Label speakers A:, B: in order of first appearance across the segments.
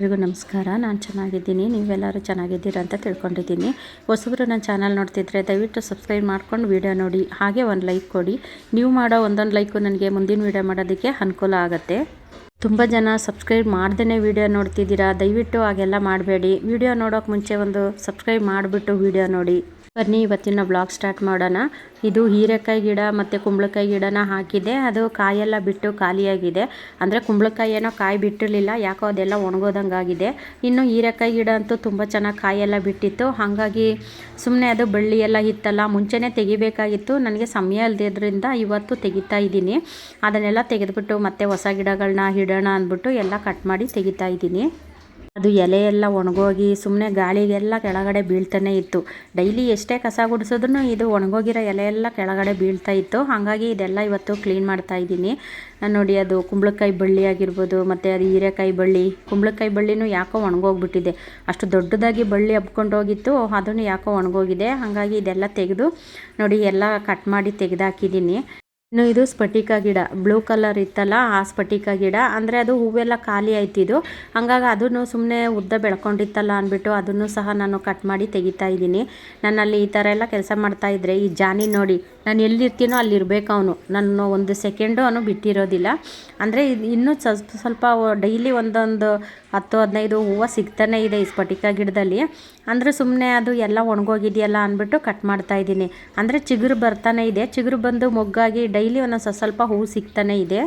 A: ಎಲ್ರಿಗೂ ನಮಸ್ಕಾರ. ನಾನು ಚೆನ್ನಾಗಿದ್ದೀನಿ. ನೀವೆಲ್ಲರೂ ಚೆನ್ನಾಗಿದ್ದೀರಾ ಅಂತ ತಿಳ್ಕೊಂಡಿದ್ದೀನಿ. ಹೊಸಬ್ರು ನನ್ನ ಚಾನಲ್ ನೋಡ್ತಿದ್ರೆ ದಯವಿಟ್ಟು ಸಬ್ಸ್ಕ್ರೈಬ್ ಮಾಡ್ಕೊಂಡು ವೀಡಿಯೋ ನೋಡಿ. ಹಾಗೆ ಒಂದು ಲೈಕ್ ಕೊಡಿ. ನೀವು ಮಾಡೋ ಒಂದೊಂದು ಲೈಕು ನನಗೆ ಮುಂದಿನ ವೀಡಿಯೋ ಮಾಡೋದಕ್ಕೆ ಅನುಕೂಲ ಆಗುತ್ತೆ. ತುಂಬ ಜನ ಸಬ್ಸ್ಕ್ರೈಬ್ ಮಾಡ್ದೇ ವೀಡಿಯೋ ನೋಡ್ತಿದ್ದೀರಾ. ದಯವಿಟ್ಟು ಹಾಗೆಲ್ಲ ಮಾಡಬೇಡಿ. ವೀಡಿಯೋ ನೋಡೋಕೆ ಮುಂಚೆ ಒಂದು ಸಬ್ಸ್ಕ್ರೈಬ್ ಮಾಡಿಬಿಟ್ಟು ವೀಡಿಯೋ ನೋಡಿ. ಬನ್ನಿ, ಇವತ್ತಿನ ಬ್ಲಾಗ್ ಸ್ಟಾರ್ಟ್ ಮಾಡೋಣ. ಇದು ಹೀರೆಕಾಯಿ ಗಿಡ ಮತ್ತು ಕುಂಬಳಕಾಯಿ ಗಿಡನ ಹಾಕಿದೆ. ಅದು ಕಾಯೆಲ್ಲ ಬಿಟ್ಟು ಖಾಲಿಯಾಗಿದೆ. ಅಂದರೆ ಕುಂಬಳಕಾಯಿ ಏನೋ ಕಾಯಿ ಬಿಟ್ಟಿರಲಿಲ್ಲ, ಯಾಕೋ ಅದೆಲ್ಲ ಒಣಗೋದಂಗಾಗಿದೆ. ಇನ್ನು ಹೀರೆಕಾಯಿ ಗಿಡ ಅಂತೂ ತುಂಬ ಚೆನ್ನಾಗಿ ಕಾಯೆಲ್ಲ ಬಿಟ್ಟಿತ್ತು. ಹಾಗಾಗಿ ಸುಮ್ಮನೆ ಅದು ಬಳ್ಳಿ ಎಲ್ಲ ಇತ್ತಲ್ಲ, ಮುಂಚೆನೇ ತೆಗಿಬೇಕಾಗಿತ್ತು. ನನಗೆ ಸಮಯ ಇಲ್ಲದಿದ್ದರಿಂದ ಇವತ್ತು ತೆಗಿತಾ ಇದ್ದೀನಿ. ಅದನ್ನೆಲ್ಲ ತೆಗೆದುಬಿಟ್ಟು ಮತ್ತೆ ಹೊಸ ಗಿಡಗಳನ್ನ ಇಡೋಣ ಅಂದ್ಬಿಟ್ಟು ಎಲ್ಲ ಕಟ್ ಮಾಡಿ ತೆಗಿತಾ ಇದ್ದೀನಿ. ಅದು ಎಲೆ ಎಲ್ಲ ಒಣಗೋಗಿ ಸುಮ್ಮನೆ ಗಾಳಿಗೆಲ್ಲ ಕೆಳಗಡೆ ಬೀಳ್ತಾನೆ ಇತ್ತು. ಡೈಲಿ ಎಷ್ಟೇ ಕಸ ಗುಡಿಸಿದ್ರು ಇದು ಒಣಗೋಗಿರೋ ಎಲೆ ಎಲ್ಲ ಕೆಳಗಡೆ ಬೀಳ್ತಾ ಇತ್ತು. ಹಾಗಾಗಿ ಇದೆಲ್ಲ ಇವತ್ತು ಕ್ಲೀನ್ ಮಾಡ್ತಾ ಇದ್ದೀನಿ. ನೋಡಿ ಅದು ಕುಂಬಳಕಾಯಿ ಬಳ್ಳಿ ಆಗಿರ್ಬೋದು, ಮತ್ತು ಅದು ಹೀರೆಕಾಯಿ ಬಳ್ಳಿ. ಕುಂಬಳಕಾಯಿ ಬಳ್ಳಿನೂ ಯಾಕೋ ಒಣಗೋಗ್ಬಿಟ್ಟಿದೆ. ಅಷ್ಟು ದೊಡ್ಡದಾಗಿ ಬಳ್ಳಿ ಹಬ್ಕೊಂಡು ಹೋಗಿತ್ತು, ಅದನ್ನು ಯಾಕೋ ಒಣಗೋಗಿದೆ. ಹಾಗಾಗಿ ಇದೆಲ್ಲ ತೆಗೆದು ನೋಡಿ ಎಲ್ಲ ಕಟ್ ಮಾಡಿ ತೆಗೆದಾಕಿದ್ದೀನಿ. ಇನ್ನು ಇದು ಸ್ಫಟಿಕ ಗಿಡ ಬ್ಲೂ ಕಲರ್ ಇತ್ತಲ್ಲ ಆ ಸ್ಫಟಿಕ ಗಿಡ. ಅಂದರೆ ಅದು ಹೂವೆಲ್ಲ ಖಾಲಿ ಆಯ್ತಿದ್ದು ಹಂಗಾಗಿ ಅದನ್ನು ಸುಮ್ಮನೆ ಉದ್ದ ಬೆಳ್ಕೊಂಡಿತ್ತಲ್ಲ ಅಂದ್ಬಿಟ್ಟು ಅದನ್ನು ಸಹ ನಾನು ಕಟ್ ಮಾಡಿ ತೆಗಿತಾ ಇದ್ದೀನಿ. ನನ್ನಲ್ಲಿ ಈ ಥರ ಎಲ್ಲ ಕೆಲಸ ಮಾಡ್ತಾ ಇದ್ದರೆ ಈ ಜಾನಿ ನೋಡಿ, ನಾನು ಎಲ್ಲಿರ್ತೀನೋ ಅಲ್ಲಿರ್ಬೇಕು ಅವನು. ನಾನು ಒಂದು ಸೆಕೆಂಡು ಅವನು ಬಿಟ್ಟಿರೋದಿಲ್ಲ. ಅಂದರೆ ಇನ್ನೂ ಸ್ವಲ್ಪ ಸ್ವಲ್ಪ ಡೈಲಿ ಒಂದೊಂದು ಹತ್ತು, ಹದಿನೈದು ಹೂವು ಸಿಗ್ತಾನೆ ಇದೆ ಈ ಸ್ಫಟಿಕ ಗಿಡದಲ್ಲಿ. ಅಂದರೆ ಸುಮ್ಮನೆ ಅದು ಎಲ್ಲ ಒಣಗೋಗಿದೆಯಲ್ಲ ಅಂದ್ಬಿಟ್ಟು ಕಟ್ ಮಾಡ್ತಾ ಇದ್ದೀನಿ. ಅಂದರೆ ಚಿಗುರು ಬರ್ತಾನೆ ಇದೆ. ಚಿಗುರು ಬಂದು ಮೊಗ್ಗಾಗಿ ಡೈಲಿ ಒಂದೊಂದು ಸ್ವಲ್ಪ ಹೂವು ಸಿಗ್ತಾನೆ ಇದೆ.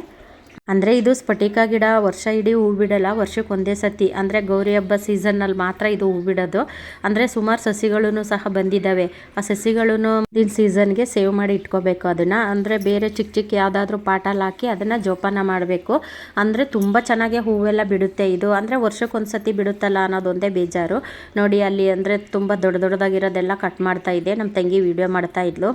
A: ಅಂದರೆ ಇದು ಸ್ಫಟಿಕ ಗಿಡ, ವರ್ಷ ಇಡೀ ಹೂ ಬಿಡಲ್ಲ, ವರ್ಷಕ್ಕೆ ಒಂದೇ ಸತಿ. ಅಂದರೆ ಗೌರಿ ಹಬ್ಬ ಸೀಸನ್ನಲ್ಲಿ ಮಾತ್ರ ಇದು ಹೂ ಬಿಡೋದು. ಅಂದರೆ ಸುಮಾರು ಸಸಿಗಳೂ ಸಹ ಬಂದಿದ್ದಾವೆ ಆ ಸಸಿಗಳನ್ನು ದಿನ ಸೀಸನ್ಗೆ ಸೇವ್ ಮಾಡಿ ಇಟ್ಕೋಬೇಕು ಅದನ್ನು. ಅಂದರೆ ಬೇರೆ ಚಿಕ್ಕ ಚಿಕ್ಕ ಯಾವುದಾದ್ರೂ ಪಾಟಲ್ಲಿ ಹಾಕಿ ಅದನ್ನು ಜೋಪಾನ ಮಾಡಬೇಕು. ಅಂದರೆ ತುಂಬ ಚೆನ್ನಾಗಿ ಹೂವೆಲ್ಲ ಬಿಡುತ್ತೆ ಇದು. ಅಂದರೆ ವರ್ಷಕ್ಕೆ ಒಂದು ಸತಿ ಬಿಡುತ್ತಲ್ಲ ಅನ್ನೋದೊಂದೇ ಬೇಜಾರು. ನೋಡಿ ಅಲ್ಲಿ ಅಂದರೆ ತುಂಬ ದೊಡ್ಡ ದೊಡ್ಡದಾಗಿರೋದೆಲ್ಲ ಕಟ್ ಮಾಡ್ತಾ ಇದೆ. ನಮ್ಮ ತಂಗಿ ವಿಡಿಯೋ ಮಾಡ್ತಾ ಇದ್ಲು.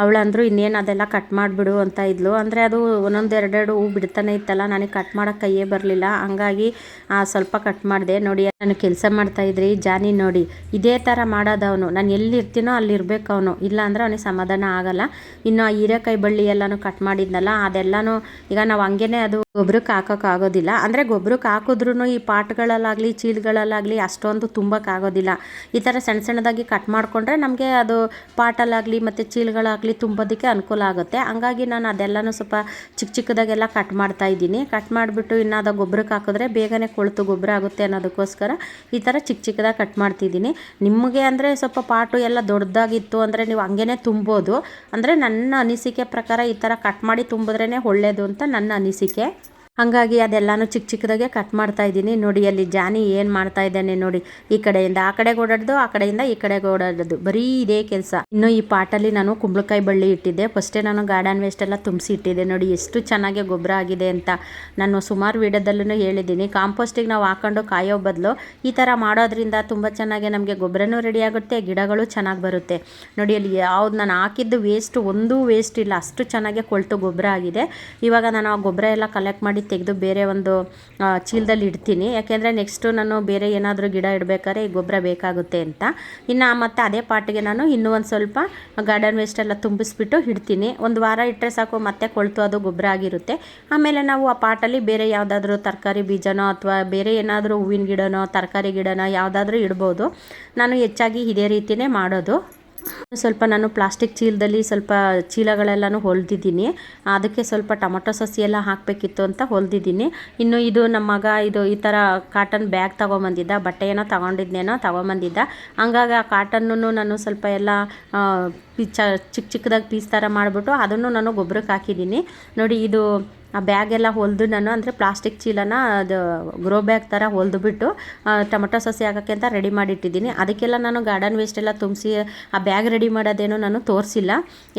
A: ಅವಳಂದ್ರು ಇನ್ನೇನು ಅದೆಲ್ಲ ಕಟ್ ಮಾಡಿಬಿಡು ಅಂತ ಇದ್ಲು. ಅಂದರೆ ಅದು ಒಂದೊಂದು ಎರಡೆರಡು ಹೂ ಬಿಡ್ತಾನೆ ಇತ್ತಲ್ಲ, ನನಗೆ ಕಟ್ ಮಾಡೋಕ್ಕೆ ಕೈಯೇ ಬರಲಿಲ್ಲ. ಹಂಗಾಗಿ ಸ್ವಲ್ಪ ಕಟ್ ಮಾಡಿದೆ. ನೋಡಿ, ನಾನು ಕೆಲಸ ಮಾಡ್ತಾ ಇದ್ರಿ. ಜಾನಿ, ನೋಡಿ, ಇದೇ ಥರ ಮಾಡೋದು ಅವನು ನಾನು ಎಲ್ಲಿರ್ತೀನೋ ಅಲ್ಲಿರ್ಬೇಕು ಅವನು ಇಲ್ಲ ಅಂದರೆ ಅವನಿಗೆ ಸಮಾಧಾನ ಆಗಲ್ಲ. ಇನ್ನು ಆ ಹೀರೆಕಾಯಿ ಬಳ್ಳಿ ಎಲ್ಲನೂ ಕಟ್ ಮಾಡಿದ್ನಲ್ಲ, ಅದೆಲ್ಲನೂ ಈಗ ನಾವು ಹಂಗೇನೆ ಅದು ಗೊಬ್ಬರಕ್ಕೆ ಹಾಕೋಕ್ಕಾಗೋದಿಲ್ಲ ಅಂದರೆ ಗೊಬ್ಬರಕ್ಕೆ ಹಾಕಿದ್ರೂ ಈ ಪಾಟ್ಗಳಲ್ಲಾಗಲಿ, ಚೀಲಗಳಲ್ಲಾಗಲಿ ಅಷ್ಟೊಂದು ತುಂಬಕ್ಕಾಗೋದಿಲ್ಲ ಈ ಥರ ಸಣ್ಣ ಸಣ್ಣದಾಗಿ ಕಟ್ ಮಾಡಿಕೊಂಡ್ರೆ ನಮಗೆ ಅದು ಪಾಟಲ್ಲಾಗಲಿ ಮತ್ತು ಚೀಲಗಳಾಗಲಿ ತುಂಬೋದಕ್ಕೆ ಅನುಕೂಲ ಆಗುತ್ತೆ. ಹಂಗಾಗಿ ನಾನು ಅದೆಲ್ಲನೂ ಸ್ವಲ್ಪ ಚಿಕ್ಕ ಚಿಕ್ಕದಾಗೆಲ್ಲ ಕಟ್ ಮಾಡ್ತಾ ಇದ್ದೀನಿ. ಕಟ್ ಮಾಡಿಬಿಟ್ಟು ಇನ್ನು ಅದು ಗೊಬ್ಬರಕ್ಕೆ ಹಾಕಿದ್ರೆ ಬೇಗನೆ ಕೊಳ್ತು ಗೊಬ್ಬರ ಆಗುತ್ತೆ ಅನ್ನೋದಕ್ಕೋಸ್ಕರ ಈ ಥರ ಚಿಕ್ಕ ಚಿಕ್ಕದಾಗಿ ಕಟ್ ಮಾಡ್ತಿದ್ದೀನಿ. ನಿಮಗೆ ಅಂದರೆ ಸ್ವಲ್ಪ ಪಾಟು ಎಲ್ಲ ದೊಡ್ಡದಾಗಿತ್ತು ಅಂದರೆ ನೀವು ಹಂಗೇ ತುಂಬೋದು. ಅಂದರೆ ನನ್ನ ಅನಿಸಿಕೆ ಪ್ರಕಾರ ಈ ಥರ ಕಟ್ ಮಾಡಿ ತುಂಬಿದ್ರೇ ಒಳ್ಳೆಯದು ಅಂತ ನನ್ನ ಅನಿಸಿಕೆ. ಹಾಗಾಗಿ ಅದೆಲ್ಲನೂ ಚಿಕ್ಕ ಚಿಕ್ಕದಾಗೆ ಕಟ್ ಮಾಡ್ತಾ ಇದ್ದೀನಿ. ನೋಡಿ, ಅಲ್ಲಿ ಜಾನಿ ಏನು ಮಾಡ್ತಾ ಇದ್ದಾನೆ ನೋಡಿ. ಈ ಕಡೆಯಿಂದ ಆ ಕಡೆಗೆ ಓಡಾಡೋದು, ಆ ಕಡೆಯಿಂದ ಈ ಕಡೆಗೆ ಓಡಾಡೋದು. ಬರೀ ಇದೇ ಕೆಲಸ. ಇನ್ನು ಈ ಪಾಟಲ್ಲಿ ನಾನು ಕುಂಬಳಕಾಯಿ ಬಳ್ಳಿ ಇಟ್ಟಿದ್ದೆ. ಫಸ್ಟೇ ನಾನು ಗಾರ್ಡನ್ ವೇಸ್ಟ್ ಎಲ್ಲ ತುಂಬಿಸಿ ಇಟ್ಟಿದ್ದೆ. ನೋಡಿ, ಎಷ್ಟು ಚೆನ್ನಾಗಿ ಗೊಬ್ಬರ ಆಗಿದೆ ಅಂತ ನಾನು ಸುಮಾರು ವಿಡಿಯೋದಲ್ಲೂ ಹೇಳಿದ್ದೀನಿ. ಕಾಂಪೋಸ್ಟಿಗೆ ನಾವು ಹಾಕೊಂಡು ಕಾಯೋ ಬದಲು ಈ ಥರ ಮಾಡೋದ್ರಿಂದ ತುಂಬ ಚೆನ್ನಾಗಿ ನಮಗೆ ಗೊಬ್ಬರನೂ ರೆಡಿ ಆಗುತ್ತೆ, ಗಿಡಗಳು ಚೆನ್ನಾಗಿ ಬರುತ್ತೆ. ನೋಡಿ, ಅಲ್ಲಿ ಯಾವ್ದು ನಾನು ಹಾಕಿದ್ದು ವೇಸ್ಟ್ ಒಂದೂ ವೇಸ್ಟ್ ಇಲ್ಲ. ಅಷ್ಟು ಚೆನ್ನಾಗಿ ಕೊಳ್ತು ಗೊಬ್ಬರ ಆಗಿದೆ. ಇವಾಗ ನಾನು ಆ ಗೊಬ್ಬರ ಎಲ್ಲ ಕಲೆಕ್ಟ್ ಮಾಡಿ ತೆಗೆದು ಬೇರೆ ಒಂದು ಚೀಲದಲ್ಲಿ ಇಡ್ತೀನಿ. ಯಾಕೆಂದರೆ ನೆಕ್ಸ್ಟು ನಾನು ಬೇರೆ ಏನಾದರೂ ಗಿಡ ಇಡಬೇಕಾದ್ರೆ ಈ ಗೊಬ್ಬರ ಬೇಕಾಗುತ್ತೆ ಅಂತ. ಇನ್ನು ಮತ್ತು ಅದೇ ಪಾಟಿಗೆ ನಾನು ಇನ್ನೂ ಒಂದು ಸ್ವಲ್ಪ ಗಾರ್ಡನ್ ವೇಸ್ಟ್ ಎಲ್ಲ ತುಂಬಿಸ್ಬಿಟ್ಟು ಇಡ್ತೀನಿ. ಒಂದು ವಾರ ಇಟ್ಟರೆ ಸಾಕು, ಮತ್ತೆ ಕೊಳ್ತು ಅದು ಗೊಬ್ಬರ ಆಗಿರುತ್ತೆ. ಆಮೇಲೆ ನಾವು ಆ ಪಾಟಲ್ಲಿ ಬೇರೆ ಯಾವುದಾದ್ರೂ ತರಕಾರಿ ಬೀಜನೋ ಅಥವಾ ಬೇರೆ ಏನಾದರೂ ಹೂವಿನ ಗಿಡನೋ, ತರಕಾರಿ ಗಿಡನೋ ಯಾವುದಾದ್ರೂ ಇಡ್ಬೋದು. ನಾನು ಹೆಚ್ಚಾಗಿ ಇದೇ ರೀತಿಯೇ ಮಾಡೋದು. ಸ್ವಲ್ಪ ನಾನು ಪ್ಲಾಸ್ಟಿಕ್ ಚೀಲದಲ್ಲಿ ಸ್ವಲ್ಪ ಚೀಲಗಳೆಲ್ಲನೂ ಹೊಲ್ದಿದ್ದೀನಿ. ಅದಕ್ಕೆ ಸ್ವಲ್ಪ ಟೊಮೊಟೊ ಸಸಿ ಎಲ್ಲ ಹಾಕಬೇಕಿತ್ತು ಅಂತ ಹೊಲ್ದಿದ್ದೀನಿ. ಇನ್ನು ಇದು ನಮ್ಮ ಮಗ ಇದು ಈ ಥರ ಕಾಟನ್ ಬ್ಯಾಗ್ ತೊಗೊಂಬಂದಿದ್ದ. ಬಟ್ಟೆ ಏನೋ ತೊಗೊಂಡಿದ್ನೇನೋ ತೊಗೊಂಬಂದಿದ್ದ. ಹಂಗಾಗಿ ಆ ಕಾಟನ್ನು ನಾನು ಸ್ವಲ್ಪ ಎಲ್ಲ ಚಿಕ್ಕ ಚಿಕ್ಕದಾಗಿ ಪೀಸ್ ಥರ ಮಾಡಿಬಿಟ್ಟು ಅದನ್ನು ನಾನು ಗೊಬ್ಬರಕ್ಕೆ ಹಾಕಿದ್ದೀನಿ. ನೋಡಿ ಇದು ಆ ಬ್ಯಾಗೆಲ್ಲ ಹೊಲಿದು ನಾನು ಅಂದರೆ ಪ್ಲಾಸ್ಟಿಕ್ ಚೀಲನ ಅದು ಗ್ರೋ ಬ್ಯಾಗ್ ಥರ ಹೊಲಿದುಬಿಟ್ಟು ಟೊಮೊಟೊ ಸಸಿ ಹಾಕೋಕ್ಕೆ ಅಂತ ರೆಡಿ ಮಾಡಿಟ್ಟಿದ್ದೀನಿ. ಅದಕ್ಕೆಲ್ಲ ನಾನು ಗಾರ್ಡನ್ ವೇಸ್ಟ್ ಎಲ್ಲ ತುಂಬಿಸಿ, ಆ ಬ್ಯಾಗ್ ರೆಡಿ ಮಾಡೋದೇನು ನಾನು ತೋರಿಸಿಲ್ಲ.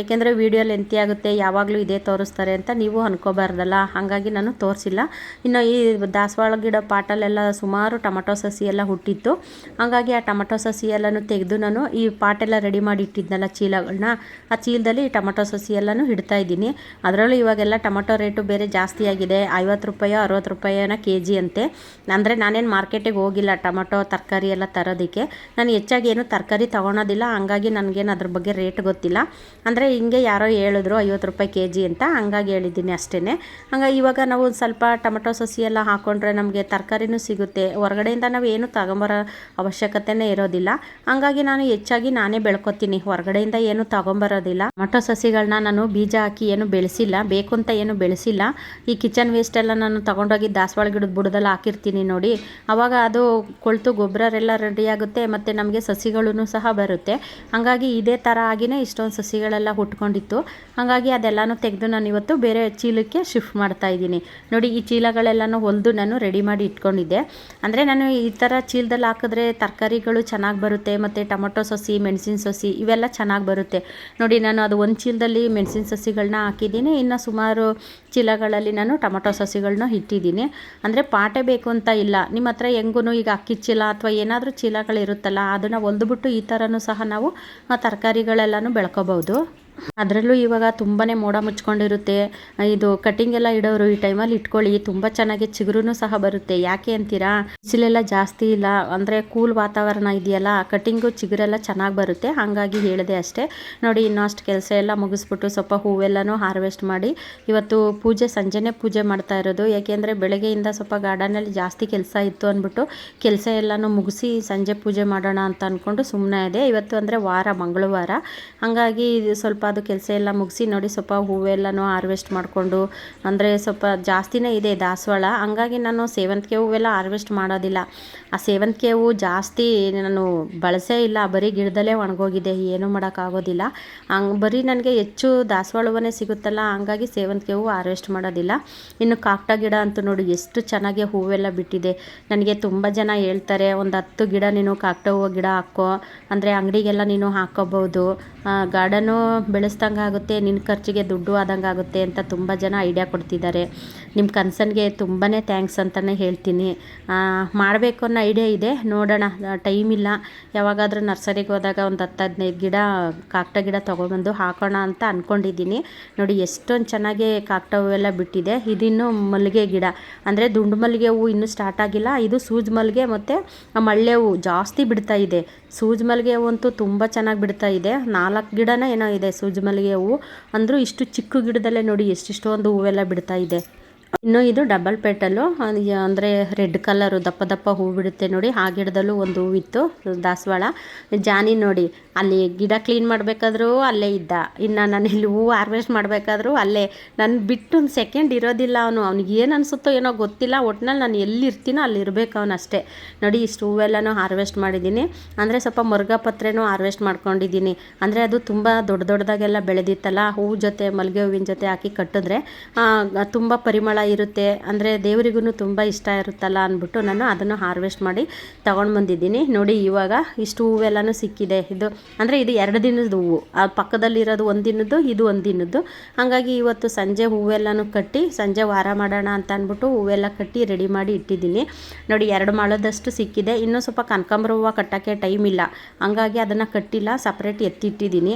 A: ಏಕೆಂದರೆ ವೀಡಿಯೋ ಲೆಂತಿ ಆಗುತ್ತೆ, ಯಾವಾಗಲೂ ಇದೇ ತೋರಿಸ್ತಾರೆ ಅಂತ ನೀವು ಅನ್ಕೋಬಾರ್ದಲ್ಲ, ಹಾಗಾಗಿ ನಾನು ತೋರಿಸಿಲ್ಲ. ಇನ್ನು ಈ ದಾಸವಾಳ ಗಿಡ ಪಾಟಲ್ಲೆಲ್ಲ ಸುಮಾರು ಟೊಮೊಟೊ ಸಸಿ ಎಲ್ಲ ಹುಟ್ಟಿತ್ತು. ಹಾಗಾಗಿ ಆ ಟೊಮೊಟೊ ಸಸಿ ಎಲ್ಲನೂ ತೆಗೆದು ನಾನು ಈ ಪಾಟೆಲ್ಲ ರೆಡಿ ಮಾಡಿ ಇಟ್ಟಿದ್ನಲ್ಲ ಚೀಲಗಳನ್ನ ಆ ಚೀಲದಲ್ಲಿ ಟೊಮೊಟೊ ಸಸಿ ಎಲ್ಲನೂ ಇಡ್ತಾ ಇದ್ದೀನಿ. ಅದರಲ್ಲೂ ಇವಾಗೆಲ್ಲ ಟೊಮೊಟೊ ರೇಟು ಬೇರೆ ಬೇರೆ ಜಾಸ್ತಿ ಆಗಿದೆ, ಐವತ್ತು ರೂಪಾಯೋ, ಅರವತ್ತು ರೂಪಾಯೋನ ಕೆ ಜಿ ಅಂತೆ. ಅಂದರೆ ನಾನೇನು ಮಾರ್ಕೆಟಿಗೆ ಹೋಗಿಲ್ಲ, ಟೊಮೊಟೊ, ತರಕಾರಿ ಎಲ್ಲ ತರೋದಕ್ಕೆ. ನಾನು ಹೆಚ್ಚಾಗಿ ಏನು ತರಕಾರಿ ತೊಗೊಳೋದಿಲ್ಲ, ಹಂಗಾಗಿ ನನಗೇನು ಅದ್ರ ಬಗ್ಗೆ ರೇಟ್ ಗೊತ್ತಿಲ್ಲ. ಅಂದರೆ ಹಿಂಗೆ ಯಾರೋ ಹೇಳಿದ್ರು, ಐವತ್ತು ರೂಪಾಯಿ ಕೆ ಜಿ ಅಂತ, ಹಂಗಾಗಿ ಹೇಳಿದ್ದೀನಿ ಅಷ್ಟೇ ಹಂಗಾಗಿ ಇವಾಗ ನಾವು ಸ್ವಲ್ಪ ಟೊಮೊಟೊ ಸಸಿ ಎಲ್ಲ ಹಾಕ್ಕೊಂಡ್ರೆ ನಮಗೆ ತರಕಾರಿನೂ ಸಿಗುತ್ತೆ. ಹೊರಗಡೆಯಿಂದ ನಾವು ಏನು ತಗೊಂಬರೋ ಅವಶ್ಯಕತೆನೇ ಇರೋದಿಲ್ಲ. ಹಂಗಾಗಿ ನಾನು ಹೆಚ್ಚಾಗಿ ನಾನೇ ಬೆಳ್ಕೊತೀನಿ. ಹೊರಗಡೆಯಿಂದ ಏನು ತಗೊಂಬರೋದಿಲ್ಲ. ಟೊಮೊಟೊ ಸಸಿಗಳನ್ನ ನಾನು ಬೀಜ ಹಾಕಿ ಏನು ಬೆಳೆಸಿಲ್ಲ ಬೇಕು ಅಂತ ಏನು ಬೆಳೆಸಿಲ್ಲ. ಈ ಕಿಚನ್ ವೇಸ್ಟ್ ಎಲ್ಲ ನಾನು ತಗೊಂಡೋಗಿ ದಾಸವಾಳ ಗಿಡದ ಬುಡದಲ್ಲಿ ಹಾಕಿರ್ತೀನಿ ನೋಡಿ. ಆವಾಗ ಅದು ಕೊಳ್ತು ಗೊಬ್ಬರ ಎಲ್ಲ ರೆಡಿ ಆಗುತ್ತೆ ಮತ್ತು ನಮಗೆ ಸಸಿಗಳೂ ಸಹ ಬರುತ್ತೆ. ಹಾಗಾಗಿ ಇದೇ ಥರ ಆಗಿನೇ ಇಷ್ಟೊಂದು ಸಸಿಗಳೆಲ್ಲ ಹುಟ್ಕೊಂಡಿತ್ತು. ಹಾಗಾಗಿ ಅದೆಲ್ಲನೂ ತೆಗೆದು ನಾನು ಇವತ್ತು ಬೇರೆ ಚೀಲಕ್ಕೆ ಶಿಫ್ಟ್ ಮಾಡ್ತಾ ಇದ್ದೀನಿ. ನೋಡಿ ಈ ಚೀಲಗಳೆಲ್ಲನೂ ಹೊಲಿದು ನಾನು ರೆಡಿ ಮಾಡಿ ಇಟ್ಕೊಂಡಿದ್ದೆ. ಅಂದರೆ ನಾನು ಈ ಥರ ಚೀಲದಲ್ಲಿ ಹಾಕಿದ್ರೆ ತರಕಾರಿಗಳು ಚೆನ್ನಾಗಿ ಬರುತ್ತೆ, ಮತ್ತು ಟೊಮೊಟೊ ಸಸಿ, ಮೆಣಸಿನ ಸಸಿ ಇವೆಲ್ಲ ಚೆನ್ನಾಗಿ ಬರುತ್ತೆ. ನೋಡಿ ನಾನು ಅದು ಒಂದು ಚೀಲದಲ್ಲಿ ಮೆಣಸಿನ ಸಸಿಗಳನ್ನ ಹಾಕಿದ್ದೀನಿ. ಇನ್ನು ಸುಮಾರು ಚೀಲಗಳಲ್ಲಿ ನಾನು ಟೊಮೊಟೊ ಸಸಿಗಳನ್ನ ಇಟ್ಟಿದ್ದೀನಿ. ಅಂದರೆ ಪಾಟೆ ಬೇಕು ಅಂತ ಇಲ್ಲ. ನಿಮ್ಮ ಹತ್ರ ಹೆಂಗೂ ಈಗ ಅಕ್ಕಿ ಚೀಲ ಅಥವಾ ಏನಾದರೂ ಚೀಲಗಳಿರುತ್ತಲ್ಲ, ಅದನ್ನು ಹೊಲ್ದುಬಿಟ್ಟು ಈ ಥರನೂ ಸಹ ನಾವು ತರಕಾರಿಗಳೆಲ್ಲನೂ ಬೆಳ್ಕೊಬೋದು. ಅದರಲ್ಲೂ ಇವಾಗ ತುಂಬಾ ಮೋಡ ಮುಚ್ಕೊಂಡಿರುತ್ತೆ. ಇದು ಕಟಿಂಗ್ ಎಲ್ಲ ಇಡೋರು ಈ ಟೈಮಲ್ಲಿ ಇಟ್ಕೊಳ್ಳಿ, ತುಂಬ ಚೆನ್ನಾಗಿ ಚಿಗುರು ಸಹ ಬರುತ್ತೆ. ಯಾಕೆ ಅಂತೀರಾ? ಬಿಸಿಲೆಲ್ಲ ಜಾಸ್ತಿ ಇಲ್ಲ, ಅಂದರೆ ಕೂಲ್ ವಾತಾವರಣ ಇದೆಯಲ್ಲ ಕಟಿಂಗು ಚಿಗುರೆಲ್ಲ ಚೆನ್ನಾಗಿ ಬರುತ್ತೆ. ಹಾಗಾಗಿ ಹೇಳಿದೆ ಅಷ್ಟೇ. ನೋಡಿ ಇನ್ನೂ ಅಷ್ಟು ಕೆಲಸ ಎಲ್ಲ ಮುಗಿಸ್ಬಿಟ್ಟು ಸ್ವಲ್ಪ ಹೂವೆಲ್ಲನೂ ಹಾರ್ವೆಸ್ಟ್ ಮಾಡಿ, ಇವತ್ತು ಪೂಜೆ, ಸಂಜೆನೇ ಪೂಜೆ ಮಾಡ್ತಾ ಇರೋದು. ಯಾಕೆಂದರೆ ಬೆಳಗ್ಗೆಯಿಂದ ಸ್ವಲ್ಪ ಗಾರ್ಡನಲ್ಲಿ ಜಾಸ್ತಿ ಕೆಲಸ ಇತ್ತು ಅಂದ್ಬಿಟ್ಟು ಕೆಲಸ ಎಲ್ಲನೂ ಮುಗಿಸಿ ಸಂಜೆ ಪೂಜೆ ಮಾಡೋಣ ಅಂತ ಅಂದ್ಕೊಂಡು ಸುಮ್ಮನೆ ಇದೆ ಇವತ್ತು ಅಂದರೆ ವಾರ, ಮಂಗಳವಾರ. ಹಾಗಾಗಿ ಸ್ವಲ್ಪ ಅದು ಕೆಲಸ ಎಲ್ಲ ಮುಗಿಸಿ ನೋಡಿ ಸ್ವಲ್ಪ ಹೂವೆಲ್ಲನೂ ಹಾರ್ವೆಸ್ಟ್ ಮಾಡಿಕೊಂಡು, ಅಂದರೆ ಸ್ವಲ್ಪ ಜಾಸ್ತಿನೇ ಇದೆ ದಾಸವಾಳ. ಹಂಗಾಗಿ ನಾನು ಸೇವಂತಿಗೆ ಹೂವೆಲ್ಲ ಹಾರ್ವೆಸ್ಟ್ ಮಾಡೋದಿಲ್ಲ. ಆ ಸೇವಂತಿಗೆ ಹೂವು ಜಾಸ್ತಿ ನಾನು ಬಳಸೇ ಇಲ್ಲ. ಬರೀ ಗಿಡದಲ್ಲೇ ಒಣಗೋಗಿದೆ. ಏನೂ ಮಾಡೋಕ್ಕಾಗೋದಿಲ್ಲ. ಹಂಗ್ ಬರೀ ನನಗೆ ಹೆಚ್ಚು ದಾಸವಾಳ ಹೂವೇ ಸಿಗುತ್ತಲ್ಲ. ಹಂಗಾಗಿ ಸೇವಂತಿಗೆ ಹೂವು ಹಾರ್ವೆಸ್ಟ್ ಮಾಡೋದಿಲ್ಲ. ಇನ್ನು ಕಾಕ್ಟ ಗಿಡ ಅಂತೂ ನೋಡಿ ಎಷ್ಟು ಚೆನ್ನಾಗಿ ಹೂವೆಲ್ಲ ಬಿಟ್ಟಿದೆ. ನನಗೆ ತುಂಬ ಜನ ಹೇಳ್ತಾರೆ, ಒಂದು ಹತ್ತು ಗಿಡ ನೀನು ಕಾಕ್ಟ ಹೂವು ಗಿಡ ಹಾಕೋ, ಅಂದರೆ ಅಂಗಡಿಗೆಲ್ಲ ನೀನು ಹಾಕೋಬೋದು ಗಾರ್ಡನು ಬೆಳೆಸ್ದಂಗೆ ಆಗುತ್ತೆ ನಿನ್ನ ಖರ್ಚಿಗೆ ದುಡ್ಡು ಆದಂಗೆ ಆಗುತ್ತೆ ಅಂತ ತುಂಬ ಜನ ಐಡಿಯಾ ಕೊಡ್ತಿದ್ದಾರೆ. ನಿಮ್ಮ ಕನ್ಸನ್ಗೆ ತುಂಬಾ ಥ್ಯಾಂಕ್ಸ್ ಅಂತಲೇ ಹೇಳ್ತೀನಿ. ಮಾಡಬೇಕು ಅನ್ನೋ ಐಡಿಯಾ ಇದೆ, ನೋಡೋಣ. ಟೈಮ್ ಇಲ್ಲ. ಯಾವಾಗಾದರೂ ನರ್ಸರಿಗೆ ಹೋದಾಗ ಒಂದು ಹತ್ತು ಹದಿನೈದು ಗಿಡ, ಕಾಕ್ಟ ಗಿಡ ತೊಗೊಬಂದು ಹಾಕೋಣ ಅಂತ ಅಂದ್ಕೊಂಡಿದ್ದೀನಿ ನೋಡಿ, ಎಷ್ಟೊಂದು ಚೆನ್ನಾಗಿ ಕಾಕ್ಟ ಹೂವೆಲ್ಲ ಬಿಟ್ಟಿದೆ. ಇದಿನ್ನೂ ಮಲ್ಲಿಗೆ ಗಿಡ. ಅಂದರೆ ದುಂಡು ಮಲ್ಲಿಗೆ ಹೂವು ಇನ್ನೂ ಸ್ಟಾರ್ಟ್ ಆಗಿಲ್ಲ. ಇದು ಸೂಜ್ ಮಲ್ಲಿಗೆ ಮತ್ತು ಮಳ್ಳೆ ಹೂವು ಜಾಸ್ತಿ ಬಿಡ್ತಾ ಇದೆ. ಸೂಜಿ ಮಲ್ಲಿಗೆ ಹೂವು ಅಂತೂ ತುಂಬ ಚೆನ್ನಾಗಿ ಬಿಡ್ತಾ ಇದೆ. ನಾಲ್ಕು ಗಿಡನೇ ಏನೋ ಇದೆ ಸೂಜಿ ಮಲ್ಲಿಗೆ ಹೂವು ಅಂದರೂ ಇಷ್ಟು ಚಿಕ್ಕ ಗಿಡದಲ್ಲೇ ನೋಡಿ ಎಷ್ಟೆಷ್ಟೊಂದು ಹೂವೆಲ್ಲ ಬಿಡ್ತಾ ಇದೆ. ಇನ್ನು ಇದು ಡಬಲ್ ಪೆಟಲ್ಲು ಅಂದರೆ ರೆಡ್ ಕಲರು ದಪ್ಪ ದಪ್ಪ ಹೂ ಬಿಡುತ್ತೆ ನೋಡಿ. ಆ ಗಿಡದಲ್ಲೂ ಒಂದು ಹೂವಿತ್ತು ದಾಸವಾಳ. ಜಾನಿ ನೋಡಿ, ಅಲ್ಲಿ ಗಿಡ ಕ್ಲೀನ್ ಮಾಡಬೇಕಾದ್ರೂ ಅಲ್ಲೇ ಇದ್ದ. ಇನ್ನು ನಾನು ಇಲ್ಲಿ ಹೂವು ಹಾರ್ವೆಸ್ಟ್ ಮಾಡಬೇಕಾದ್ರೂ ಅಲ್ಲೇ. ನನ್ನ ಬಿಟ್ಟು ಒಂದು ಸೆಕೆಂಡ್ ಇರೋದಿಲ್ಲ ಅವನು. ಅವ್ನಿಗೆ ಏನು ಅನಿಸುತ್ತೋ ಏನೋ ಗೊತ್ತಿಲ್ಲ. ಒಟ್ನಲ್ಲಿ ನಾನು ಎಲ್ಲಿರ್ತೀನೋ ಅಲ್ಲಿ ಇರಬೇಕು ಅವನು ಅಷ್ಟೇ. ನೋಡಿ, ಇಷ್ಟು ಹೂವೆಲ್ಲನೂ ಹಾರ್ವೆಸ್ಟ್ ಮಾಡಿದ್ದೀನಿ. ಅಂದರೆ ಸ್ವಲ್ಪ ಮುರುಘಾ ಪತ್ರೆನೂ ಹಾರ್ವೆಸ್ಟ್ ಮಾಡ್ಕೊಂಡಿದ್ದೀನಿ. ಅಂದರೆ ಅದು ತುಂಬ ದೊಡ್ಡ ದೊಡ್ಡದಾಗೆಲ್ಲ ಬೆಳೆದಿತ್ತಲ್ಲ ಹೂವು ಜೊತೆ ಮಲ್ಲಿಗೆ ಹೂವಿನ ಜೊತೆ ಹಾಕಿ ಕಟ್ಟಿದ್ರೆ ತುಂಬ ಪರಿಮಳ ಇರುತ್ತೆ. ಅಂದರೆ ದೇವರಿಗೂ ತುಂಬ ಇಷ್ಟ ಇರುತ್ತಲ್ಲ ಅಂದ್ಬಿಟ್ಟು ನಾನು ಅದನ್ನು ಹಾರ್ವೆಸ್ಟ್ ಮಾಡಿ ತೊಗೊಂಡು ಬಂದಿದ್ದೀನಿ. ನೋಡಿ ಇವಾಗ ಇಷ್ಟು ಹೂವೆಲ್ಲನೂ ಸಿಕ್ಕಿದೆ. ಇದು ಅಂದರೆ ಇದು ಎರಡು ದಿನದ ಹೂವು. ಆ ಪಕ್ಕದಲ್ಲಿರೋದು ಒಂದು ದಿನದ್ದು ಇದು ಒಂದು ದಿನದ್ದು ಹಾಗಾಗಿ ಇವತ್ತು ಸಂಜೆ ಹೂವೆಲ್ಲನೂ ಕಟ್ಟಿ, ಸಂಜೆ ವಾರ ಮಾಡೋಣ ಅಂತ ಅಂದ್ಬಿಟ್ಟು ಹೂವೆಲ್ಲ ಕಟ್ಟಿ ರೆಡಿ ಮಾಡಿ ಇಟ್ಟಿದ್ದೀನಿ. ನೋಡಿ ಎರಡು ಮಾಳದಷ್ಟು ಸಿಕ್ಕಿದೆ. ಇನ್ನೂ ಸ್ವಲ್ಪ ಕನಕಾಂಬರ ಹೂವು ಕಟ್ಟೋಕ್ಕೆ ಟೈಮ್ ಇಲ್ಲ. ಹಂಗಾಗಿ ಅದನ್ನು ಕಟ್ಟಿಲ್ಲ ಸಪ್ರೇಟ್ ಎತ್ತಿಟ್ಟಿದ್ದೀನಿ.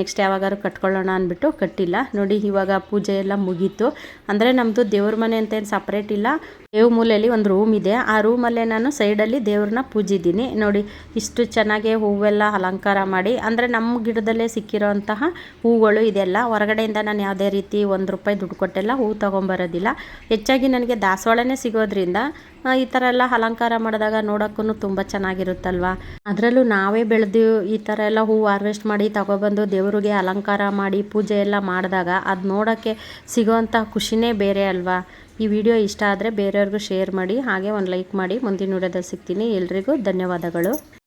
A: ನೆಕ್ಸ್ಟ್ ಯಾವಾಗಾದ್ರು ಕಟ್ಕೊಳ್ಳೋಣ ಅಂದ್ಬಿಟ್ಟು ಕಟ್ಟಿಲ್ಲ. ನೋಡಿ ಇವಾಗ ಪೂಜೆ ಎಲ್ಲ ಮುಗೀತು. ಅಂದರೆ ನಮ್ಮದು ಮನೆ ಅಂತ ಏನು ಸಪ್ರೇಟ್ ಇಲ್ಲ. ದೇವ್ ಮೂಲೆಯಲ್ಲಿ ಒಂದು ರೂಮ್ ಇದೆ. ಆ ರೂಮಲ್ಲೇ ನಾನು ಸೈಡಲ್ಲಿ ದೇವ್ರನ್ನ ಪೂಜಿದ್ದೀನಿ. ನೋಡಿ, ಇಷ್ಟು ಚೆನ್ನಾಗಿ ಹೂವೆಲ್ಲ ಅಲಂಕಾರ ಮಾಡಿ, ಅಂದರೆ ನಮ್ಮ ಗಿಡದಲ್ಲೇ ಸಿಕ್ಕಿರೋಂತಹ ಹೂಗಳು ಇದೆಲ್ಲ. ಹೊರಗಡೆಯಿಂದ ನಾನು ಯಾವುದೇ ರೀತಿ ಒಂದು ರೂಪಾಯಿ ದುಡ್ಡು ಕೊಟ್ಟೆಲ್ಲ ಹೂ ತೊಗೊಂಬರೋದಿಲ್ಲ. ಹೆಚ್ಚಾಗಿ ನನಗೆ ದಾಸವಾಳನೇ ಸಿಗೋದ್ರಿಂದ ಈ ಥರ ಎಲ್ಲ ಅಲಂಕಾರ ಮಾಡಿದಾಗ ನೋಡೋಕ್ಕೂ ತುಂಬ ಚೆನ್ನಾಗಿರುತ್ತಲ್ವ? ಅದರಲ್ಲೂ ನಾವೇ ಬೆಳೆದು ಈ ಥರ ಎಲ್ಲ ಹೂವು ಹಾರ್ವೆಸ್ಟ್ ಮಾಡಿ ತಗೊಬಂದು ದೇವರಿಗೆ ಅಲಂಕಾರ ಮಾಡಿ ಪೂಜೆ ಎಲ್ಲ ಮಾಡಿದಾಗ ಅದು ನೋಡೋಕ್ಕೆ ಸಿಗೋವಂಥ ಖುಷಿನೇ ಬೇರೆ ಅಲ್ವಾ? ಈ ವಿಡಿಯೋ ಇಷ್ಟ ಆದರೆ ಬೇರೆಯವ್ರಿಗೂ ಶೇರ್ ಮಾಡಿ, ಹಾಗೆ ಒಂದು ಲೈಕ್ ಮಾಡಿ. ಮುಂದಿನ ವಿಡಿಯೋದಲ್ಲಿ ಸಿಗ್ತೀನಿ. ಎಲ್ರಿಗೂ ಧನ್ಯವಾದಗಳು.